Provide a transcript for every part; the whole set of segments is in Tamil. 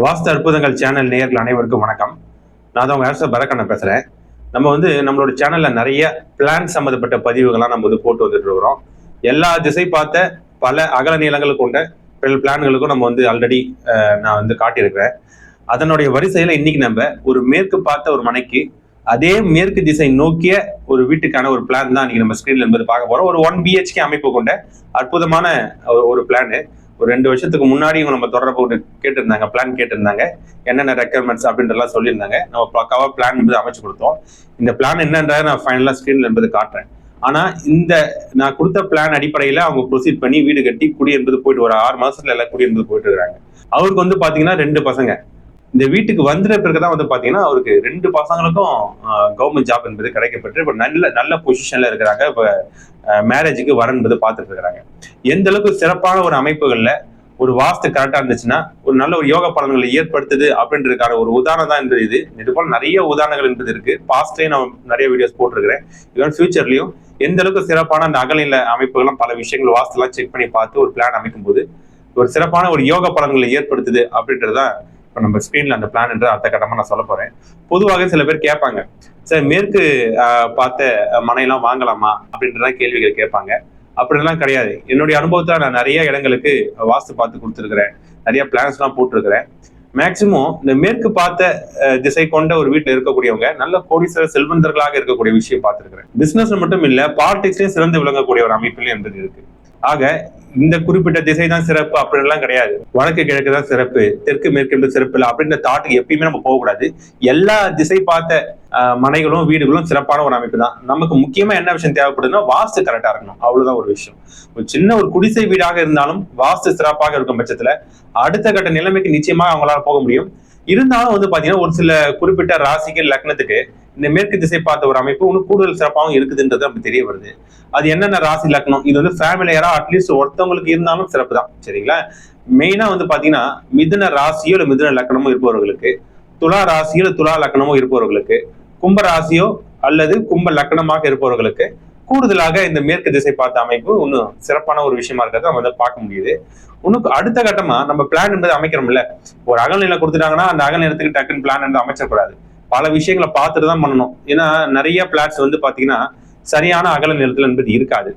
வாஸ்து அற்புதங்கள் சேனல் நேயர்கள் அனைவருக்கும் வணக்கம். நான் தான் உங்கள் ஆர்சர் பரக்கண்ணன் பேசுகிறேன் நம்ம வந்து நம்மளோட சேனலில் நிறைய பிளான் சம்மந்தப்பட்ட பதிவுகள்லாம் நம்ம வந்து போட்டு வந்துட்டு இருக்கிறோம். எல்லா திசை பார்த்த பல அகல நீளங்கள் கொண்ட பிற பிளான்களுக்கும் நம்ம வந்து ஆல்ரெடி நான் வந்து காட்டியிருக்கிறேன். அதனுடைய வரிசையில் இன்னைக்கு நம்ம ஒரு மேற்கு பார்த்த ஒரு மனைக்கு அதே மேற்கு திசை நோக்கிய ஒரு வீட்டுக்கான ஒரு பிளான் தான் இன்னைக்கு நம்ம ஸ்க்ரீனில் இருந்து பார்க்க போறோம். ஒரு ஒன் பிஹெச்கே அமைப்பு கொண்ட அற்புதமான ஒரு- ஒரு பிளான் ஒரு ரெண்டு வருஷத்துக்கு முன்னாடி இவங்க நம்ம தொடர்பு கேட்டிருந்தாங்க பிளான் கேட்டிருந்தாங்க. என்னென்ன ரெக்குயர்மெண்ட்ஸ் அப்படின்றலாம் சொல்லியிருந்தாங்க. நம்ம பக்காவா பிளான் என்பது அமைச்சு கொடுத்தோம். இந்த பிளான் என்னன்றதை நான் ஃபைனலாக ஸ்க்ரீன்ல என்பது காட்டுறேன். ஆனா இந்த நான் கொடுத்த பிளான் அடிப்படையில அவங்க ப்ரொசீட் பண்ணி வீடு கட்டி குடி என்பது போயிட்டு ஒரு ஆறு மாசத்துல எல்லாம் குடி என்பது போயிட்டு இருக்காங்க அவருக்கு வந்து பாத்தீங்கன்னா ரெண்டு பசங்க. இந்த வீட்டுக்கு வந்துட பிறகு தான் வந்து பாத்தீங்கன்னா அவருக்கு ரெண்டு பசங்களுக்கும் கவர்மெண்ட் ஜாப் என்பது கிடைக்கப்பட்டு இப்போ நல்ல நல்ல பொசிஷன்ல இருக்கிறாங்க. இப்போ மேரேஜுக்கு வரன் என்பது பார்த்துட்டு இருக்கிறாங்க. எந்த அளவுக்கு சிறப்பான ஒரு அமைப்புகள்ல ஒரு வாஸ்து கரெக்டா இருந்துச்சுன்னா ஒரு நல்ல ஒரு யோக பலன்களை ஏற்படுத்துது அப்படின்றதுக்கான ஒரு உதாரணம் தான் என்பது இது. இது போல நிறைய உதாரணங்கள் என்பது இருக்கு. பாஸ்ட்லயே நான் நிறைய வீடியோஸ் போட்டிருக்கிறேன். ஈவன் ஃபியூச்சர்லயும் எந்த அளவுக்கு சிறப்பான அந்த அகலில அமைப்புகள்லாம் பல விஷயங்கள் வாஸ்துலாம் செக் பண்ணி பார்த்து ஒரு பிளான் அமைக்கும் போது ஒரு சிறப்பான ஒரு யோக பலன்களை ஏற்படுத்துது அப்படின்றதுதான் இப்போ நம்ம ஸ்க்ரீன்ல அந்த பிளான் என்று அடுத்த கட்டமா நான் சொல்ல போறேன். பொதுவாக சில பேர் கேட்பாங்க சார் மேற்கு ஆஹ், பார்த்த மனையெல்லாம் வாங்கலாமா? அப்படின்றதான் கேள்விகள் கேட்பாங்க. அப்படிலாம் கிடையாது. என்னுடைய அனுபவத்தை நான் நிறைய இடங்களுக்கு வாஸ்து பார்த்து கொடுத்துருக்குறேன். நிறைய பிளான்ஸ்லாம் போட்டிருக்கிறேன். மேக்சிமம் இந்த மேற்கு பார்த்த திசை கொண்ட ஒரு வீட்டில் இருக்கக்கூடியவங்க நல்ல கோடீஸ்வர செல்வந்தர்களாக இருக்கக்கூடிய விஷயம் பார்த்துருக்கிறேன். பிசினஸ் மட்டும் இல்லை பாலிடிக்ஸ்லயும் சிறந்து விளங்கக்கூடிய ஒரு அமைப்புலையும் என்பது இருக்கு. ஆக இந்த குறிப்பிட்ட திசை தான் சிறப்பு அப்படின்லாம் கிடையாது. வடக்கு கிழக்கு தான் சிறப்பு தெற்கு மேற்கு சிறப்பு இல்லை. அப்படின்ற தாட்டுக்கு எப்பயுமே நம்ம போகக்கூடாது. எல்லா திசை பார்த்த அஹ், மனைகளும் வீடுகளும் சிறப்பான ஒரு அமைப்பு தான். நமக்கு முக்கியமா என்ன விஷயம் தேவைப்படுதுன்னா வாஸ்து கரெக்டா இருக்கணும். அவ்வளவுதான் ஒரு விஷயம். ஒரு சின்ன ஒரு குடிசை வீடாக இருந்தாலும் வாஸ்து சிறப்பாக இருக்கும் பட்சத்துல அடுத்த கட்ட நிலைமைக்கு நிச்சயமா அவங்களால போக முடியும். இருந்தாலும் வந்து பாத்தீங்கன்னா ஒரு சில குறிப்பிட்ட ராசிக்கு லக்னத்துக்கு இந்த மேற்கு திசை பார்த்த ஒரு அமைப்பு இன்னும் கூடுதல் சிறப்பாகவும் இருக்குதுன்றது நமக்கு தெரிய வருது. அது என்னென்ன ராசி லக்னம் இது வந்து ஃபேமிலியரா அட்லீஸ்ட் ஒருத்தவங்களுக்கு இருந்தாலும் சிறப்பு தான் சரிங்களா மெயினா வந்து பாத்தீங்கன்னா மிதுன ராசியோ இல்ல மிதுன லக்னமோ இருப்பவர்களுக்கு துலா ராசியோ இல்ல துலா லக்னமோ இருப்பவர்களுக்கு கும்ப ராசியோ அல்லது கும்ப லக்னமாக இருப்பவர்களுக்கு கூடுதலாக இந்த மேற்கு திசை பார்த்த அமைப்பு இன்னும் சிறப்பான ஒரு விஷயமா இருக்கிறத நம்ம வந்து பார்க்க முடியுது. இன்னும் அடுத்த கட்டமா நம்ம பிளான் என்பது அமைக்கிறோம்ல ஒரு அகல் நிலை கொடுத்துட்டாங்கன்னா அந்த அகல் நிலத்துக்கு டக்குன்னு பிளான் என்று அமைச்சக்கூடாது பல விஷயங்களை பார்த்துட்டு தான் பண்ணணும். ஏன்னா நிறைய பிளாட்ஸ் வந்து பார்த்தீங்கன்னா சரியான அகல நிலத்துல என்பது இருக்காது.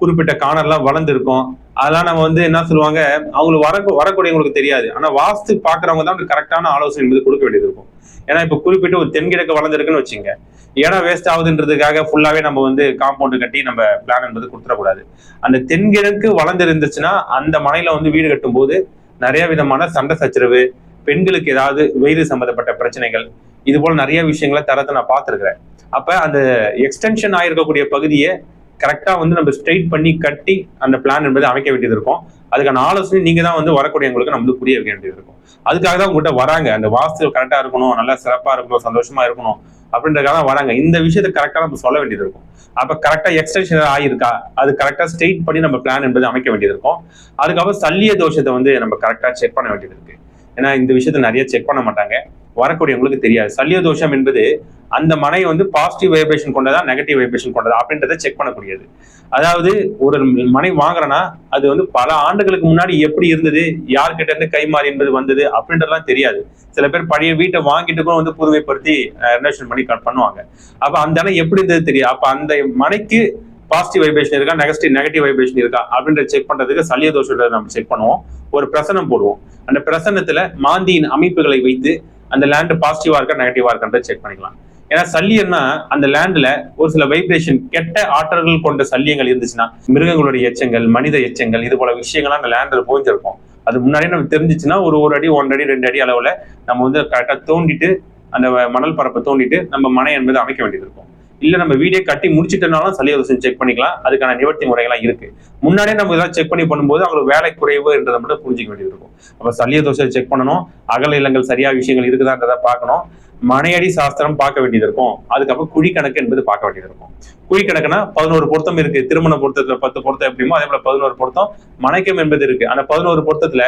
குறிப்பிட்ட கானர்லாம் வளர்ந்துருக்கும் அதெல்லாம் நம்ம வந்து என்ன சொல்லுவாங்க அவங்களுக்கு வர வரக்கூடியவங்களுக்கு தெரியாது. ஆனால் வாஸ்து பார்க்குறவங்க தான் கரெக்டான ஆலோசனை என்பது கொடுக்க வேண்டியது இருக்கும். ஏன்னா இப்ப குறிப்பிட்ட ஒரு தென்கிழக்கு வளர்ந்துருக்குன்னு வச்சுங்க. இடம் வேஸ்ட் ஆகுதுன்றதுக்காக ஃபுல்லாவே நம்ம வந்து காம்பவுண்டு கட்டி நம்ம பிளான் என்பது கொடுத்துடக்கூடாது. அந்த தென்கிழக்கு வளர்ந்து இருந்துச்சுன்னா அந்த மனையில வந்து வீடு கட்டும் போது நிறைய விதமான சண்டை சச்சரவு பெண்களுக்கு ஏதாவது வயிறு சம்பந்தப்பட்ட பிரச்சனைகள் இது போல நிறைய விஷயங்களை தரத்தை நான் பார்த்துருக்கிறேன். அப்ப அந்த எக்ஸ்டென்ஷன் ஆயிருக்கக்கூடிய பகுதியை கரெக்டா வந்து நம்ம ஸ்ட்ரெயிட் பண்ணி கட்டி அந்த பிளான் என்பது அமைக்க வேண்டியது இருக்கும். அதுக்கான ஆலோசனை நீங்க தான் வந்து வரக்கூடியவங்களுக்கு நம்ம வந்து புரிய வைக்க வேண்டியது இருக்கும். அதுக்காக தான் உங்கள்கிட்ட வராங்க. அந்த வாஸ்து கரெக்டா இருக்கணும் நல்லா சிறப்பா இருக்கணும் சந்தோஷமா இருக்கணும் அப்படின்றதுக்காக தான் வராங்க. இந்த விஷயத்தை கரெக்டா நம்ம சொல்ல வேண்டியது இருக்கும். அப்ப கரெக்டா எக்ஸ்டென்ஷன் ஆயிருக்கா? அது கரெக்டா ஸ்ட்ரெயிட் பண்ணி நம்ம பிளான் என்பது அமைக்க வேண்டியது இருக்கும். அதுக்கப்புறம் சல்லிய தோஷத்தை வந்து நம்ம கரெக்டா செக் பண்ண வேண்டியது இருக்கு. ஏன்னா இந்த விஷயத்தை நிறைய செக் பண்ண மாட்டாங்க. வரக்கூடியவங்களுக்கு தெரியாது. சல்லிய தோஷம் என்பது அந்த மனை வந்து பாசிட்டிவ் வைப்ரேஷன் கொண்டதா நெகட்டிவ் வைப்ரேஷன் கொண்டதா அப்படின்றத செக் பண்ணக்கூடியது. அதாவது ஒரு மனை வாங்குறேன்னா அது வந்து பல ஆண்டுகளுக்கு முன்னாடி எப்படி இருந்தது யார்கிட்ட இருந்து கைமாறி என்பது வந்தது அப்படின்றதெல்லாம் தெரியாது. சில பேர் பழைய வீட்டை வாங்கிட்டு கூட வந்து புதுமைப்படுத்தி ரெனோவேஷன் பண்ணி பண்ணுவாங்க. அப்ப அந்த இடம் எப்படி இருந்தது தெரியும் அப்ப அந்த மனைக்கு பாசிட்டிவ் வைப்ரேஷன் இருக்கா நெகட்டிவ் நெகட்டிவ் வைப்ரேஷன் இருக்கா அப்படின்றத செக் பண்றதுக்கு சல்லிய தோஷத்தை நம்ம செக் பண்ணுவோம். ஒரு பிரசனம் போடுவோம். அந்த பிரசனத்துல மாந்தியின் அமைப்புகளை வைத்து அந்த லேண்ட் பாசிட்டிவா இருக்கா நெகட்டிவா இருக்கான்றத செக் பண்ணிக்கலாம். ஏன்னா சல்லியம்னா அந்த லேண்ட்ல ஒரு சில வைப்ரேஷன் கெட்ட ஆற்றல்கள் கொண்ட சல்லியங்கள் இருந்துச்சுன்னா மிருகங்களுடைய எச்சங்கள் மனித எச்சங்கள் இது போல விஷயங்கள்லாம் அந்த லேண்டில் போஞ்சிருக்கும் அது முன்னாடியே நமக்கு தெரிஞ்சிச்சுன்னா ஒரு ஒரு அடி ஒன்றரை அடி ரெண்டு அடி அளவுல நம்ம வந்து கரெக்டாக தோண்டிட்டு அந்த மணல் பரப்பை தோண்டிட்டு நம்ம மனை என்பது அமைக்க வேண்டியது இருக்கும். இல்ல நம்ம வீடே கட்டி முடிச்சிட்டனாலும் சலியோதசம் செக் பண்ணிக்கலாம். அதுக்கான நிவர்த்தி முறைகள்லாம் இருக்கு. முன்னாடியே நம்ம இதெல்லாம் செக் பண்ணி பண்ணும்போது அவங்களுக்கு வேலை குறைவுன்றதை மட்டும் புரிஞ்சிக்க வேண்டியது இருக்கும் அப்ப சளிய தோசை செக் பண்ணணும். அகல இல்லங்கள் சரியா விஷயங்கள் இருக்குதான்றதை பார்க்கணும். மனையடி சாஸ்திரம் பார்க்க வேண்டியது இருக்கும் அதுக்கப்புறம் குழி கணக்கு என்பது பார்க்க வேண்டியது இருக்கும் குழி கணக்குனா பதினோரு பொருத்தம் இருக்கு. திருமண பொருத்தத்துல பத்து பொருத்தம் எப்படிமோ அதே போல பதினோரு பொருத்தம் மனைக்கம் என்பது இருக்கு. அந்த பதினோரு பொருத்தத்துல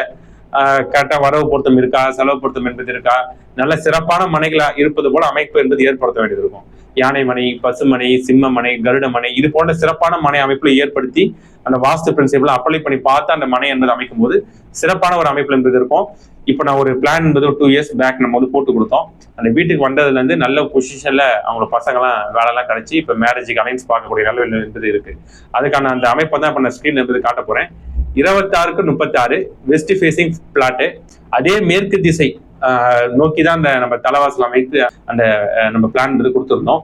கரெக்டாக வரவு பொருத்தம் இருக்கா செலவு பொருத்தம் என்பது இருக்கா? நல்ல சிறப்பான மனைகளா இருப்பது போல அமைப்பு என்பது ஏற்படுத்த வேண்டியது இருக்கும் யானை மனை பசுமனை சிம்ம மனை கருட மனை இது போன்ற சிறப்பான மனை அமைப்புல ஏற்படுத்தி அந்த வாஸ்து பிரின்சிபிள் அப்ளை பண்ணி பார்த்து அந்த மனை என்பது அமைக்கும் போது சிறப்பான ஒரு அமைப்பு என்பது இருக்கும். இப்போ நான் ஒரு பிளான் என்பது ஒரு டூ இயர்ஸ் பேக் நம்ம வந்து போட்டு கொடுத்தோம். அந்த வீட்டுக்கு வந்ததுல இருந்து நல்ல பொசிஷன்ல அவங்க பசங்களாம் வேலைலாம் கிடைச்சி இப்போ மேரேஜுக்கு அலைன்ஸ் பார்க்கக்கூடிய நல்ல என்பது இருக்கு. அதுக்கான அந்த அமைப்பை தான் இப்போ நான் ஸ்க்ரீன் என்பது காட்ட போறேன். இருபத்தாறுக்கு முப்பத்தாறு வெஸ்ட் ஃபேசிங் பிளாட்டு அதே மேற்கு திசை நோக்கி தான் அந்த நம்ம தலைவாசல் அமைத்து அந்த நம்ம பிளான் என்பது கொடுத்துருந்தோம்.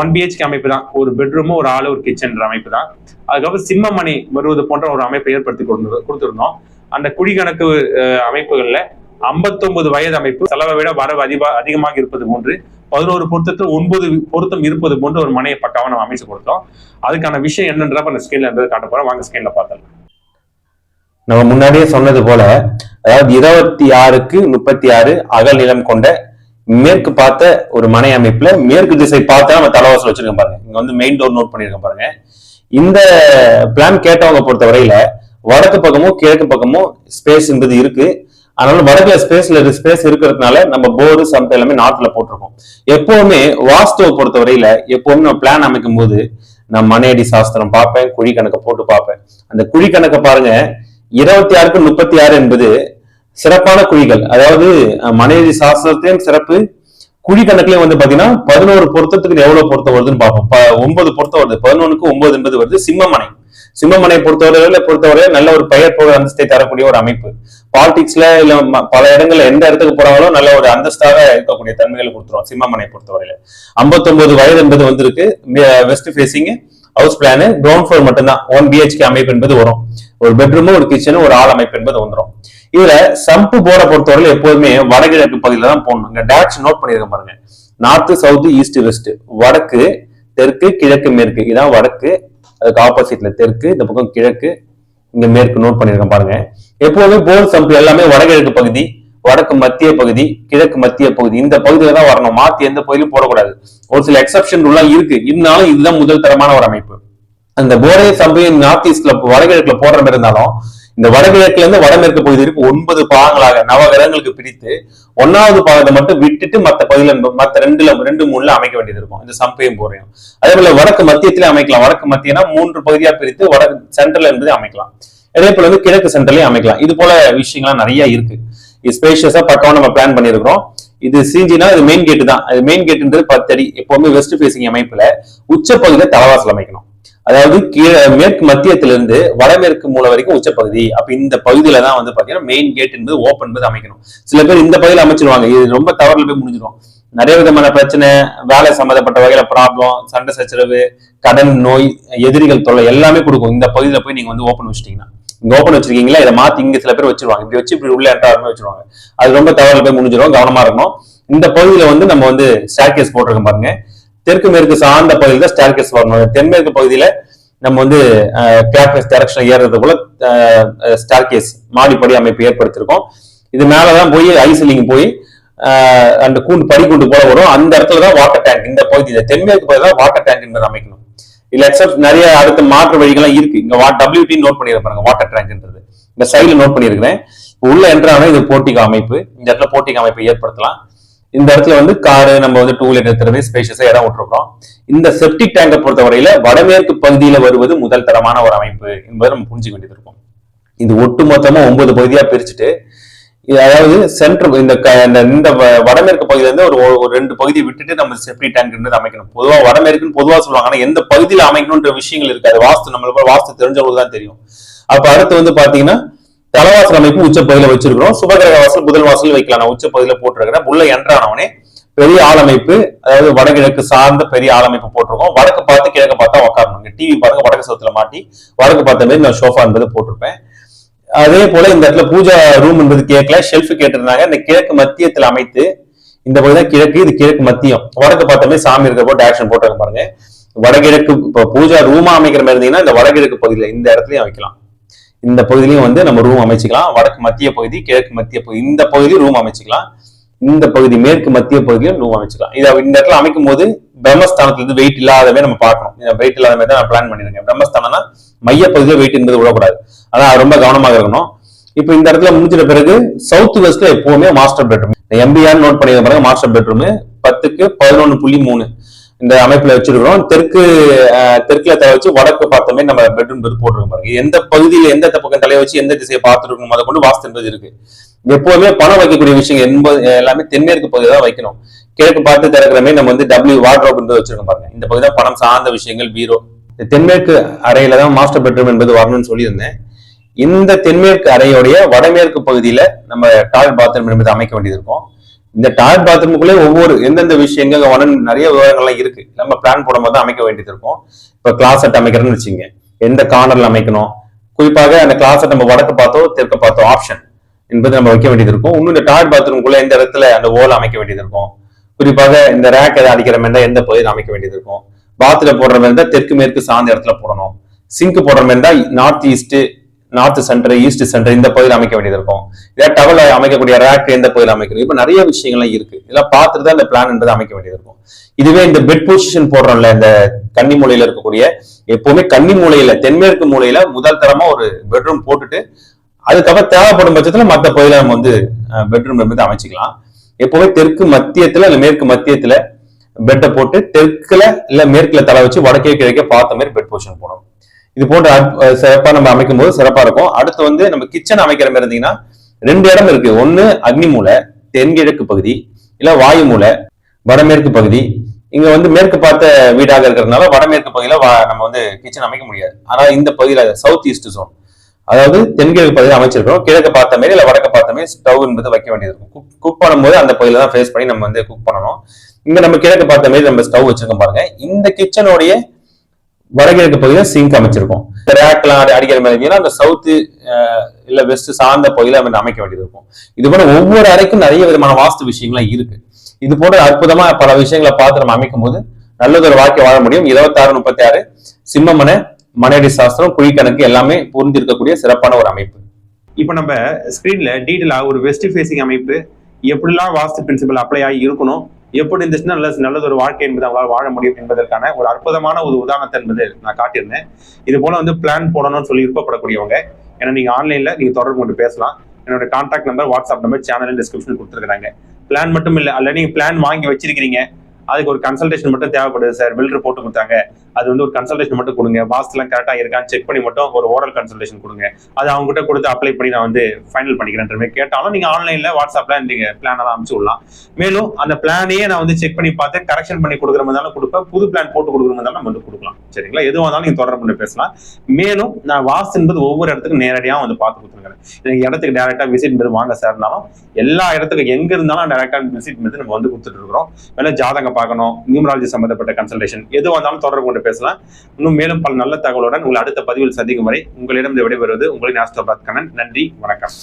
ஒன் பிஹெச்கே அமைப்பு தான் ஒரு பெட்ரூமும் ஒரு ஆளு ஒரு கிச்சன்ற அமைப்பு தான் அதுக்கப்புறம் சிம்மமணி வருவது போன்ற ஒரு அமைப்பை ஏற்படுத்தி கொடுத்து கொடுத்துருந்தோம். அந்த குழி கணக்கு அஹ், அமைப்புகள்ல 59 வயது அமைப்பு செலவை விட வரவு அதிகமா அதிகமாக இருப்பது போன்று பதினோரு பொருத்தத்தில் ஒன்பது பொருத்தம் இருப்பது போன்று ஒரு மனையை பக்காவாக நம்ம அமைச்சு கொடுத்தோம். அதுக்கான விஷயம் என்னன்றப்ப அந்த ஸ்கிரீன்ல இருந்து காட்ட போறோம். வாங்க ஸ்கிரீன்ல பார்த்தலாம் நம்ம முன்னாடியே சொன்னது போல அதாவது இருபத்தி ஆறுக்கு முப்பத்தி ஆறு அகல் நிலம் கொண்ட மேற்கு பார்த்த ஒரு மனை அமைப்புல மேற்கு திசை பார்த்து நம்ம தலைவாசல் வச்சிருக்கோம் பாருங்க. இங்க வந்து மெயின் டோர் நோட் பண்ணிருக்கோம் பாருங்க. இந்த பிளான் கேட்டவங்க பொறுத்த வரையில வடக்கு பக்கமும் கிழக்கு பக்கமும் ஸ்பேஸ் என்பது இருக்கு. அதனால வடக்குல ஸ்பேஸ்ல ஸ்பேஸ் இருக்கிறதுனால நம்ம போர்டு சம்த் எல்லாமே நார்த்ல போட்டிருக்கோம். எப்பவுமே வாஸ்துவை பொறுத்தவரையில எப்பவுமே நம்ம பிளான் அமைக்கும் போது நான் மனையடி சாஸ்திரம் பார்ப்பேன் குழி கணக்கை போட்டு பார்ப்பேன். அந்த குழி கணக்கை பாருங்க இருபத்தி ஆறுக்கு முப்பத்தி ஆறு என்பது சிறப்பான குழிகள். அதாவது மனைவி சாஸ்திரத்தையும் சிறப்பு. குழி கணக்குலயும் வந்து பாத்தீங்கன்னா பதினோரு பொருத்தத்துக்கு எவ்வளவு பொருத்தம் வருதுன்னு பார்ப்போம். ஒன்பது பொருத்தம் வருது. பதினொன்னுக்கு ஒன்பது என்பது வருது. சிம்மமனை. சிம்மமனை பொறுத்தவரையில பொறுத்தவரை நல்ல ஒரு பெயர் போக அந்தஸ்தை தரக்கூடிய ஒரு அமைப்பு. பாலிடிக்ஸ்ல இல்ல பல இடங்கள்ல எந்த இடத்துக்கு போறாங்களோ நல்ல ஒரு அந்தஸ்தாக இருக்கக்கூடிய தன்மைகளை கொடுத்துரும் சிம்மமனை பொறுத்தவரையில. 59 வயது என்பது வந்திருக்கு. West facing house plan ground floor மட்டும்தான். ஒன் பிஹெச்கே அமைப்பு என்பது வரும். ஒரு பெட்ரூமும் ஒரு கிச்சனும் ஒரு ஆள் அமைப்பு என்பது வந்துடும் இதுல சம்பு போர்டை பொறுத்தவரையில எப்போதுமே வடகிழக்கு பகுதியில தான் போடணும். இங்க டேட்ஸ் நோட் பண்ணிருக்க பாருங்க. நார்த்து சவுத் ஈஸ்ட் வெஸ்ட் வடக்கு தெற்கு கிழக்கு மேற்கு. இதான் வடக்கு அதுக்கு ஆப்போசிட்ல தெற்கு இந்த பக்கம் கிழக்கு இங்க மேற்கு நோட் பண்ணிருக்கேன் பாருங்க. எப்போதுமே போர் சம்பு எல்லாமே வடகிழக்கு பகுதி. வடக்கு மத்திய பகுதி கிழக்கு மத்திய பகுதி. இந்த பகுதியில தான் வரணும். மாத்தி எந்த பகுதியிலும் போடக்கூடாது. ஒரு சில எக்ஸப்ஷன் ரூல்லாம் இருக்கு. இருந்தாலும் இதுதான் முதல் தரமான ஒரு அமைப்பு. அந்த போரே சம்பையும் நார்த் ஈஸ்ட்ல வடகிழக்குல போடுற மாதிரி இருந்தாலும் இந்த வடகிழக்குல இருந்து வடமேற்கு பகுதி இருக்கு ஒன்பது பாகங்களாக நவகிரகங்களுக்கு பிரித்து ஒன்னாவது பாகத்தை மட்டும் விட்டுட்டு மத்த பகுதியில மத்த ரெண்டுல ரெண்டு மூணுல அமைக்க வேண்டியது இருக்கும். இந்த சம்பையும் போரையும். அதே போல வடக்கு மத்தியத்திலே அமைக்கலாம். வடக்கு மத்தியனா மூன்று பகுதியா பிரித்து வடக்கு சென்ட்ரல் என்பதை அமைக்கலாம். அதே போல வந்து கிழக்கு சென்ட்ரலையும் அமைக்கலாம். இது போல விஷயங்கள்லாம் நிறைய இருக்கு. இது ஸ்பேஷியஸா பக்காவா நம்ம பிளான் பண்ணியிருக்கிறோம். இது சிஜினா இது மெயின் கேட்டு தான். அது மெயின் கேட்டுன்றது பத்து அடி. எப்பவுமே வெஸ்ட் ஃபேசிங் அமைப்புல உச்ச பகுதியில தலைவாசல் அமைக்கணும். அதாவது கீழே மேற்கு மத்தியத்திலிருந்து வடமேற்கு மூலம் வரைக்கும் உச்சப்பகுதி. அப்ப இந்த பகுதியில தான் வந்து பாத்தீங்கன்னா மெயின் கேட் என்பது ஓப்பன் என்பது அமைக்கணும். சில பேர் இந்த பகுதியில் அமைச்சிருவாங்க. இது ரொம்ப தவறுல போய் முடிஞ்சிடும். நிறைய விதமான பிரச்சனை வேலை சம்பந்தப்பட்ட வகையில ப்ராப்ளம் சண்டை சச்சரவு கடன் நோய் எதிரிகள் தொல்லை எல்லாமே கொடுக்கும். இந்த பகுதியில போய் நீங்க வந்து ஓப்பன் வச்சிட்டீங்கன்னா. ஓப்பன் வச்சிருக்கீங்களா? இதை மாத்தி இங்க சில பேர் வச்சிருவாங்க. இப்படி வச்சு இப்படி உள்ள என்டர் வச்சிருவாங்க. அது ரொம்ப தவறு போய் முடிஞ்சிடும். கவனமா இருக்கணும். இந்த பகுதியில வந்து நம்ம வந்து ஸ்டார்கேஸ் போட்டிருக்கோம் பாருங்க. தெற்கு மேற்கு சார்ந்த பகுதியில் தான் ஸ்டார்கேஸ் வரணும். தென்மேற்கு பகுதியில நம்ம வந்து கேப்டஸ் டைரக்ஷன் ஏறுறது போல ஸ்டார்கேஸ் மாடிப்படி அமைப்பு ஏற்படுத்திருக்கோம். இது மேலதான் போய் ஐசிலிங் போய் அந்த கூண்டு படிக்கூண்டு போல வரும். அந்த இடத்துல தான் வாட்டர் டேங்க் இந்த பகுதியில. தென்மேற்கு பகுதியில் தான் வாட்டர் டேங்க் அமைக்கணும். இல்ல எக்ஸப்ட் நிறைய அடுத்த மாற்று வழிகள்லாம் இருக்கு. இங்க டபிள்யூடி நோட் பண்ணிருப்பாங்க வாட்டர் டேங்க்ன்றது இந்த சைடுல நோட் பண்ணியிருக்கிறேன் உள்ள என்ட்ரானா இது போட்டிக்கு அமைப்பு. இந்த இடத்துல போட்டிக்கு அமைப்பை ஏற்படுத்தலாம். இந்த இடத்துல வந்து காரு நம்ம வந்து டூ வீலர் நிறுத்துறது ஸ்பேஷியஸா இடம் விட்டுருக்கோம் இந்த செப்டிக் டேங்கை பொறுத்தவரையில வடமேற்கு பகுதியில வருவது முதல் தரமான ஒரு அமைப்பு என்பதை நம்ம புரிஞ்சுக்க வேண்டியது இருக்கும். இது ஒட்டுமொத்தமா ஒன்பது பகுதியா பிரிச்சுட்டு அதாவது சென்ட்ரல் இந்த க- இந்த இந்த வ- வடமேற்கு பகுதியில இருந்து ஒரு ஒரு ரெண்டு பகுதியை விட்டுட்டு நம்ம செப்டி டேங்க் அமைக்கணும். பொதுவாக வடமேற்குன்னு பொதுவாக சொல்லுவாங்க. ஆனால் எந்த பகுதியில் அமைக்கணும்ன்ற விஷயங்கள் இருக்காது வாஸ்து நம்மளுக்கு வாஸ்து தெரிஞ்சவங்களுக்கு தான் தெரியும். அப்ப அடுத்து வந்து பாத்தீங்கன்னா தலைவாசல் அமைப்பு உச்ச பகுதியில வச்சிருக்கிறோம். சுபகிரக வாசல் முதல் வாசல் வைக்கலாம். நான் உச்ச பகுதியில போட்டிருக்கிறேன். உள்ள என்ட்ரானவனே பெரிய ஆளமைப்பு அதாவது வடகிழக்கு சார்ந்த பெரிய ஆளமைப்பு போட்டிருக்கோம். வடக்கு பார்த்து கிழக்கு பார்த்தா உட்காரணும் டிவி பாருங்க வடக்கு சவுத்துல மாட்டி வடக்கு பார்த்த மாதிரி நான் சோஃபா என்பது போட்டிருப்பேன். அதே போல இந்த இடத்துல பூஜா ரூம் என்பது கேட்கல ஷெல்ஃப் கேட்டிருந்தாங்க. இந்த கிழக்கு மத்தியத்தில் அமைத்து இந்த பகுதி தான் கிழக்கு இது கிழக்கு மத்தியம். வடக்கு பார்த்தோமே சாமி இருக்கிற போட்டு ஆக்ஷன் போட்டிருக்க பாருங்க. வடகிழக்கு இப்போ பூஜா ரூமா அமைக்கிற மாதிரி இருந்தீங்கன்னா இந்த வடகிழக்கு பகுதியில் இந்த இடத்துலயும் அமைக்கலாம். இந்த பகுதியிலையும் வந்து நம்ம ரூம் அமைச்சிக்கலாம். வடக்கு மத்திய பகுதி கிழக்கு மத்திய பகுதி இந்த பகுதி ரூம் அமைச்சிக்கலாம். இந்த பகுதி மேற்கு மத்திய பகுதியிலும் ரூம் அமைச்சிக்கலாம். இதை இந்த இடத்துல அமைக்கும் போது பிரம்மஸ்தானத்துல இருந்து வெயிட் இல்லாதவே நம்ம பார்க்கணும். வெயிட் இல்லாத மாதிரி தான் நான் பிளான் பண்ணிருக்கேன் பிரம்மஸ்தானம்னா மையப்பகுதியில் வெயிட் என்பது விடக்கூடாது அதான் ரொம்ப கவனமாக இருக்கணும். இப்போ இந்த இடத்துல முடிஞ்சிட்ட பிறகு சவுத் வெஸ்ட்ல எப்பவுமே மாஸ்டர் பெட்ரூம் எம்பிஆர் நோட் பண்ணி பாருங்க மாஸ்டர் பெட்ரூம் பத்துக்கு பதினொன்னு புள்ளி மூணு இந்த அமைப்புல வச்சிருக்கிறோம். தெற்கு தெற்குல தலை வச்சு வடக்கு பார்த்தோமே நம்ம பெட்ரூம் போட்டிருக்கோம் பாருங்க. எந்த பகுதியில எந்த பக்கம் தலையை வச்சு எந்த திசையை பார்த்துருக்கணும் அதை கொண்டு வாஸ்து என்பது இருக்கு. எப்பவுமே பணம் வைக்கக்கூடிய விஷயம் என்பது எல்லாமே தென்மேற்கு பகுதியை தான் வைக்கணும். கிழக்கு பார்த்து திறக்கிறமே நம்ம வந்து டபிள்யூ வார்ட்ரோப் என்பது வச்சிருக்கோம் பாருங்க. இந்த பகுதி தான் பணம் சார்ந்த விஷயங்கள் பீரோ. தென்மேற்கு அறையில தான் மாஸ்டர் பெட்ரூம் என்பது வரணும்னு சொல்லியிருந்தேன். இந்த தென்மேற்கு அறையுடைய வடமேற்கு பகுதியில நம்ம டாய்லெட் பாத்ரூம் என்பது அமைக்க வேண்டியது இருக்கும். இந்த டாய்லெட் பாத்ரூமுக்குள்ளே ஒவ்வொரு எந்தெந்த விஷயம் எங்க வரணும் நிறைய விவரங்கள்லாம் இருக்கு. நம்ம பிளான் போடும்போது தான் அமைக்க வேண்டியது இருக்கும். இப்போ கிளாசெட் அமைக்கிறேன்னு வச்சுங்க எந்த கார்னர்ல அமைக்கணும்? குறிப்பாக அந்த கிளாசெட் நம்ம வடக்கு பார்த்தோ தெற்கு பார்த்தோ ஆப்ஷன் என்பது நம்ம வைக்க வேண்டியது இருக்கும். இன்னும் இந்த டாய்லெட் பாத்ரூம்குள்ள எந்த இடத்துல அந்த ஓல் அமைக்க வேண்டியது இருக்கும்? குறிப்பாக இந்த ரேக் எதாவது அடிக்கிற மாதிரி எந்த பகுதியில் அமைக்க வேண்டியது இருக்கும்? பாத்துல போடுற மாதிரி இருந்தா தெற்கு மேற்கு சார்ந்த இடத்துல போடணும். சிங்க் போடுற மாதிரி இருந்தா north east north centre east centre இந்த பகுதியில் அமைக்க வேண்டியது இருக்கும். இதே டவல் அமைக்கக்கூடிய ரேக் எந்த பகுதியில் அமைக்கணும் இப்போ நிறைய விஷயங்கள்லாம் இருக்கு. இதெல்லாம் பார்த்துட்டு தான் இந்த பிளான் என்பது அமைக்க வேண்டியது இருக்கும். இதுவே இந்த பெட் பொசிஷன் போடுறோம்ல இந்த கன்னி மூலையில இருக்கக்கூடிய எப்பவுமே கன்னி மூலையில தென்மேற்கு மூலையில முதல் தரமா ஒரு பெட்ரூம் போட்டுட்டு அதுக்கப்புறம் தேவைப்படும் பட்சத்துல மற்ற பகுதியில நம்ம வந்து பெட்ரூம் என்பது அமைச்சிக்கலாம். எப்பவுமே தெற்கு மத்தியத்துல இல்லை மேற்கு மத்தியத்துல பெட்டை போட்டு தெற்குல இல்ல மேற்குல தலை வச்சு வடக்கே கிழக்கே பார்த்த மாதிரி பெட் பொசிஷன் போடணும். இது போன்ற சிறப்பா நம்ம அமைக்கும் போது சிறப்பா இருக்கும். அடுத்து வந்து நம்ம கிச்சன் அமைக்கிற மாதிரி இருந்தீங்கன்னா ரெண்டு இடம் இருக்கு. ஒண்ணு அக்னி மூலை தென்கிழக்கு பகுதி இல்ல வாயு மூலை வடமேற்கு பகுதி. இங்க வந்து மேற்கு பார்த்த வீடாக இருக்கிறதுனால வடமேற்கு பகுதியில நம்ம வந்து கிச்சன் அமைக்க முடியாது. ஆனா இந்த பகுதியில சவுத் ஈஸ்ட் ஜோன் அதாவது தென்கிழக்கு பகுதியில் அமைச்சிருக்கோம் கிழக்கு பார்த்த மாதிரி இல்ல வடக்கு பார்த்த மாதிரி ஸ்டவ் என்பது வைக்க வேண்டியது இருக்கும். குக் குக் பண்ணும்போது அந்த பகுதியில தான் ஃபேஸ் பண்ணி நம்ம வந்து குக் பண்ணணும். இங்க நம்ம கிழக்கு பார்த்த மாதிரி நம்ம ஸ்டவ் வச்சிருக்கோம் பாருங்க. இந்த கிச்சனுடைய வடகிழக்கு பகுதியில சிங்க் அமைச்சிருக்கோம். இந்த ரேக்லாம் அடிக்கிற மாதிரி அந்த சவுத்து இல்ல வெஸ்ட் சார்ந்த பகுதியில நம்ம அமைக்க வேண்டியது இருக்கும். இது போல ஒவ்வொரு அறைக்கும் நிறைய விதமான வாஸ்து விஷயங்கள்லாம் இருக்கு. இது போன்ற அற்புதமா பல விஷயங்களை பார்த்து நம்ம அமைக்கும் போது நல்லதொரு வாழ்க்கை வாழ முடியும். இருபத்தாறு முப்பத்தி ஆறு சிம்மமனை மனையடி சாஸ்திரம் குழிக்கணக்கு எல்லாமே புரிஞ்சிருக்கக்கூடிய சிறப்பான ஒரு அமைப்பு. இப்போ நம்ம ஸ்கிரீன்ல டீட்டெயிலா ஒரு வெஸ்ட் ஃபேசிங் அமைப்பு எப்படிலாம் வாஸ்து பிரின்சிபல் அப்ளை ஆகி இருக்கணும் எப்படி இருந்துச்சுன்னா நல்ல நல்லது ஒரு வாழ்க்கை என்பது அவங்களால் வாழ முடியும் என்பதற்கான ஒரு அற்புதமான ஒரு உதாரணத்தை என்பது நான் காட்டியிருந்தேன். இது போல வந்து பிளான் போடணும்னு சொல்லி விருப்பப்படக்கூடியவங்க ஏன்னா நீங்க ஆன்லைன்ல நீங்க தொடர்பு கொண்டு பேசலாம். என்னோட contact number WhatsApp number channel description கொடுத்துருக்காங்க பிளான் மட்டும் இல்லை அல்ல நீங்க பிளான் வாங்கி வச்சிருக்கீங்க அதுக்கு ஒரு கன்சல்டேஷன் மட்டும் தேவைப்படுது சார் பில் போட்டு கொடுத்தாங்க. அது வந்து ஒரு கன்சல்டேஷன் மட்டும் கொடுங்க. வாஸ்துலாம் கரெக்டாக இருக்கான்னு செக் பண்ணி மட்டும் ஒரு ஓரல் கன்சல்டேஷன் கொடுங்க. அது அவங்ககிட்ட கொடுத்து அப்ளை பண்ணி நான் வந்து ஃபைனல் பண்ணிக்கிறேன்ற மாதிரி கேட்டாலும் நீங்கள் ஆன்லைனில் வாட்ஸ்அப்பில் நீங்கள் பிளானெல்லாம் அனுப்பிச்சு விடலாம். மேலும் அந்த பிளானையே நான் வந்து செக் பண்ணி பார்த்து கரெக்ஷன் பண்ணி கொடுக்குற மாதிரி இருந்தாலும் கொடுப்பேன். புது பிளான் போட்டு கொடுக்குற மாதிரி நம்ம வந்து கொடுக்கலாம். சரிங்களா? எதுவாக இருந்தாலும் நீங்கள் தொடர்பு பண்ணி பேசலாம். மேலும் நான் வாஸ்து என்பது ஒவ்வொரு இடத்துக்கும் நேரடியாக வந்து பார்த்து கொடுத்துருக்கேன். எனக்கு இடத்துக்கு டேரெக்டாக விசிட் பண்ணி வாங்க சார் இருந்தாலும் எல்லா இடத்துக்கும் எங்கே இருந்தாலும் டேரெக்டாக விசிட் பண்ணி நம்ம வந்து கொடுத்துட்டு இருக்கிறோம். வேலை ஜாதகம் பார்க்கணும். நியூமராலஜி சம்மந்தப்பட்ட கன்சல்டேஷன் எதுவாக இருந்தாலும் தொடர்பு கொண்டு பேசலாம். இன்னும் மேலும் பல நல்ல தகவலுடன் உங்களை அடுத்த பதிவில் சந்திக்கும் வரை உங்களிடம் விடைபெறுவது உங்களின் ஆஸ்தோபாத் கண்ணன். நன்றி வணக்கம்.